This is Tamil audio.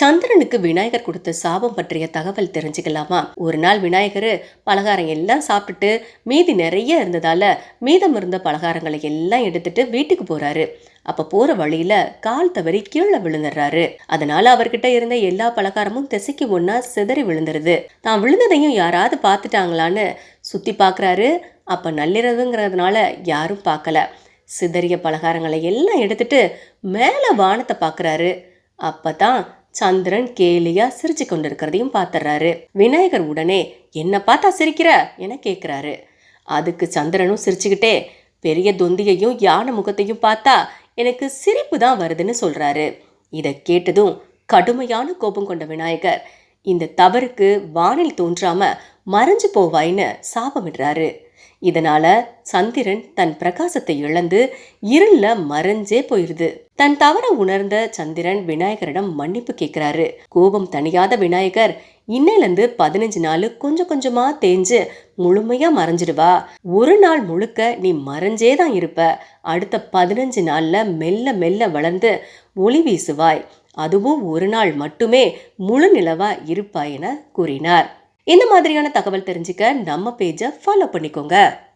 சந்திரனுக்கு விநாயகர் கொடுத்த சாபம் பற்றிய தகவல் தெரிஞ்சுக்கலாமா? ஒரு நாள் விநாயகர் பலகாரம் எல்லாம் சாப்பிட்டுட்டு மீதி நிறைய இருந்ததால மீதம் இருந்த பலகாரங்களை எல்லாம் எடுத்துட்டு வீட்டுக்கு போறாரு. அப்ப போற வழியில கால் தவறி கீழே விழுந்துடுறாரு. அதனால அவர்கிட்ட இருந்த எல்லா பலகாரமும் திசைக்கு ஒன்னா சிதறி விழுந்துருது. தான் விழுந்ததையும் யாராவது பார்த்துட்டாங்களான்னு சுத்தி பாக்குறாரு. அப்ப நள்ளிரவுங்கிறதுனால யாரும் பார்க்கல. சிதறிய பலகாரங்களை எல்லாம் எடுத்துட்டு மேல வானத்தை பார்க்கறாரு அப்பதான் சந்திரன் கேலியா சிரிச்சு கொண்டிருக்கிறதையும் பார்த்துறாரு விநாயகர் உடனே என்ன பார்த்தா சிரிக்கிற? என கேட்குறாரு அதுக்கு சந்திரனும் சிரிச்சுக்கிட்டே பெரிய தொந்தியையும் யானை முகத்தையும் பார்த்தா எனக்கு சிரிப்பு தான் வருதுன்னு சொல்கிறாரு இதை கேட்டதும் கடுமையான கோபம் கொண்ட விநாயகர் இந்த தவறுக்கு வானில் தோன்றாம மறைஞ்சு போவாய்ன்னு சாபமிடுறாரு. இதனால சந்திரன் தன் பிரகாசத்தை இழந்து இருள்ல மறைஞ்சே போயிருது. தன் தவற உணர்ந்த சந்திரன் விநாயகரிடம் மன்னிப்பு கேட்கிறாரு. கோபம் தணியாத விநாயகர் இன்னையிலேருந்து பதினஞ்சு நாள் கொஞ்சம் கொஞ்சமா தேஞ்சு முழுமையா மறைஞ்சிடுவா. ஒரு நாள் முழுக்க நீ மறைஞ்சே தான் இருப்ப. அடுத்த பதினஞ்சு நாள்ல மெல்ல மெல்ல வளர்ந்து ஒளி வீசுவாய். அதுவும் ஒரு நாள் மட்டுமே முழு நிலவா இருப்பாய் என கூறினார். இந்த மாதிரியான தகவல் தெரிஞ்சுக்க நம்ம பேஜை ஃபாலோ பண்ணிக்கோங்க.